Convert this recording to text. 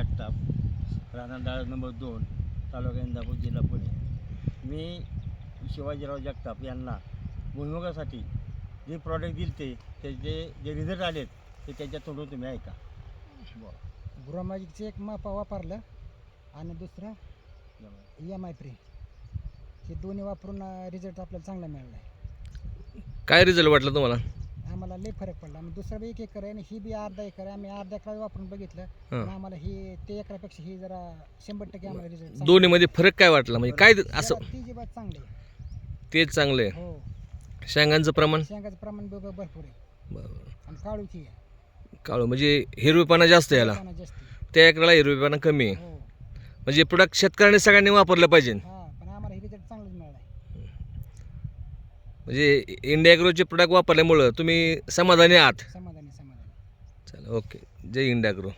जगताप राहणार डाळ नंबर दोन तालुका इंदापूर जिल्हा पुणे. मी शिवाजीराव जगताप यांना भुईमुगासाठी जे प्रॉडक्ट दिले ते त्याचे जे रिझल्ट आलेत ते त्याच्या तोंडून तुम्ही ऐका. ग्रोमॅजिकचं एक माप वापरलं आणि दुसरं एम आय प्री हे दोन्ही वापरून रिझल्ट आपल्याला चांगला मिळाला आहे काय रिझल्ट वाटला तुम्हाला? लय फरक पडला. आम्ही दुसरं बी एक एकर आहे आणि ही बी अर्धा एकर आहे. आम्ही अर्धा एकर वापरून बघितलं. पण आम्हाला ही ते एकरापेक्षा ही जरा शंभर टक्के आम्हाला रिझल्ट दोन्हीमध्ये फरक काय वाटला? म्हणजे काय असं ती जी बात चांगली आहे. तेच चांगलं आहे. हो. शेंगांचं प्रमाण? शेंगाचं प्रमाण ब- भरपूर आहे. बरं. आणि काळूची आहे. काळू म्हणजे हिरवेपणा जास्त आहे याला? पानं जास्त आहे. त्या एकराला हिरवेपणा कमी आहे. हो. म्हणजे प्रोडक्ट शेतकऱ्यांनी सगळ्यांनी वापरलं पाहिजे. हा पण आम्हाला हे रिझल्ट चांगलाच मिळाला आहे म्हणजे इंडिया ॲग्रोचे प्रोडक्ट वापरल्यामुळं तुम्ही समाधानी आहात? समाधानी समाधानी. चला ओके जय इंडिया ॲग्रो